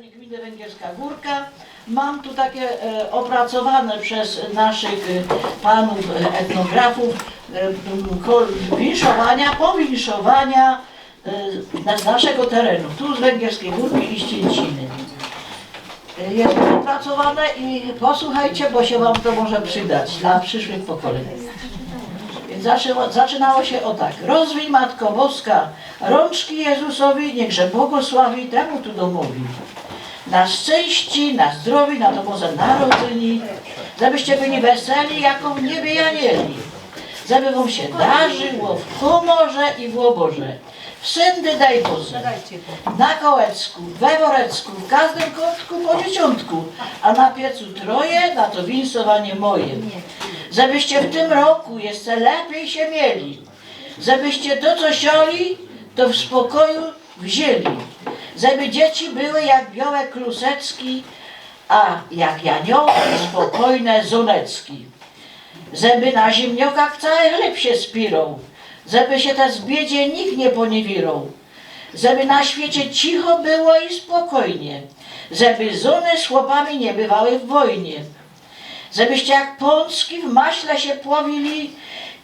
terenie gminy Węgierska Górka. Mam tu takie e, opracowane przez naszych e, panów e, etnografów winszowania, powinszowania na- naszego terenu, tu z Węgierskiej Górki i Ścięciny. Jest opracowane i posłuchajcie, bo się Wam to może przydać dla przyszłych pokoleń. Zaczynało się o tak. Rozwij Matko Boska rączki Jezusowi, niechże błogosławi temu tu domowi. Na szczęści, na zdrowie, na to Boże Narodzeni, żebyście byli weseli, jaką niebie anieli. Żeby wam się darzyło w humorze i w łoborze. Wszędy daj Boże. Na kołecku, we worecku, w każdym kątku po dzieciątku, a na piecu troje, na to winsowanie moje. Żebyście w tym roku jeszcze lepiej się mieli. Żebyście to, co sioli, to w spokoju wzięli. Żeby dzieci były jak białe klusecki, a jak janiołki spokojne zunecki. Żeby na ziemniokach cały chleb się spirał. Żeby się też biedzie nikt nie poniewirał. Żeby na świecie cicho było i spokojnie. Żeby zuny z chłopami nie bywały w wojnie żebyście jak pączki w maśle się pławili,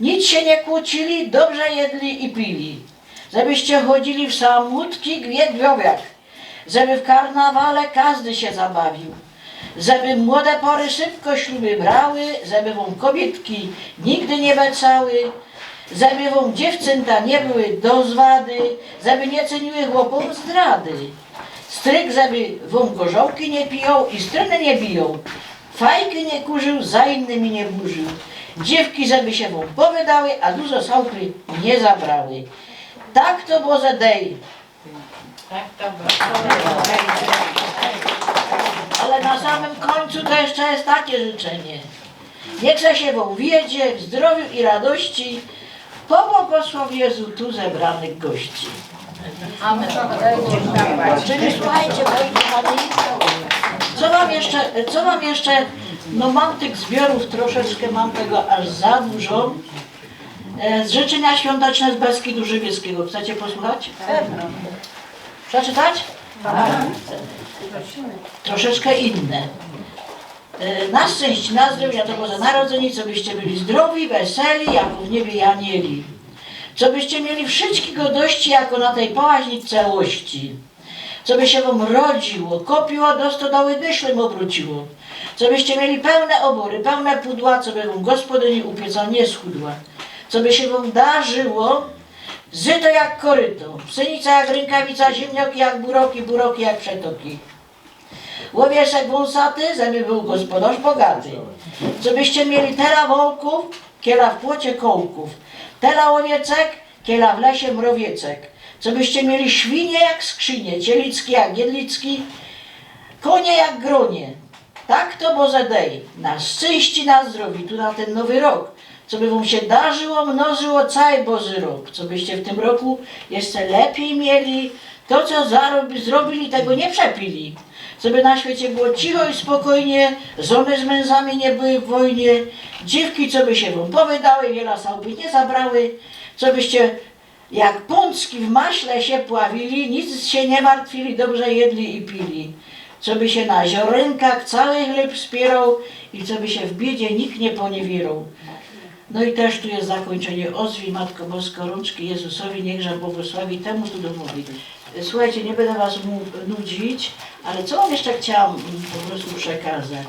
nic się nie kłócili, dobrze jedli i pili. Żebyście chodzili w samutki gwiedwiowiak, żeby w karnawale każdy się zabawił. Żeby młode pory szybko śluby brały, żeby wam kobietki nigdy nie becały, żeby wam dziewczęta nie były do zwady, żeby nie ceniły chłopom zdrady. Stryk, żeby wam gorzołki nie piją i strony nie biją. Fajki nie kurzył, za innymi nie burzył. Dziewki, żeby się mu powydały, a dużo sałpy nie zabrały. Tak to Boże dej. Ale na samym końcu to jeszcze jest takie życzenie. Niech się wam wiedzie w zdrowiu i radości po błogosławie Jezu tu zebranych gości. Czyli słuchajcie, moi kochani, co wam jeszcze, co wam jeszcze, no mam tych zbiorów troszeczkę, mam tego aż za dużo. E, z życzenia świąteczne z Beskidu Żywieckiego. Chcecie posłuchać? Przeczytać? Troszeczkę inne. E, Na szczęście, na zdrowie, to Boże Narodzenie, co byście byli zdrowi, weseli, jako w niebie i anieli. Co byście mieli wszystkie godości, jako na tej połaźni całości co by się wam rodziło, kopiło do stodoły dyszlem obróciło. Co byście mieli pełne obory, pełne pudła, co by wam gospodyni upieca nie schudła. Co by się wam darzyło, zyto jak koryto, pszenica jak rękawica, ziemnioki jak buroki, buroki jak przetoki. Łowieszek wąsaty, żeby był gospodarz bogaty. Co byście mieli tera wołków, kiela w płocie kołków. Tera owiecek, kiela w lesie mrowiecek. Co byście mieli świnie jak skrzynie, cielicki jak jedlicki, konie jak gronie. Tak to Boże dej, na szczęście, na zdrowie, tu na ten nowy rok. Co by wam się darzyło, mnożyło cały Boży rok. Co byście w tym roku jeszcze lepiej mieli, to co zarobi, zrobili, tego nie przepili. Co by na świecie było cicho i spokojnie, żony z mężami nie były w wojnie, dziewki, co by się wam powydały, wiele sałby nie zabrały, co byście jak pączki w maśle się pławili, nic się nie martwili, dobrze jedli i pili. Co by się na ziorynkach cały chleb spierał i co by się w biedzie nikt nie poniewierał. No i też tu jest zakończenie. Ozwij Matko Bosko rączki Jezusowi, niechże błogosławi temu tu domowi. Słuchajcie, nie będę was nudzić, ale co wam jeszcze chciałam po prostu przekazać?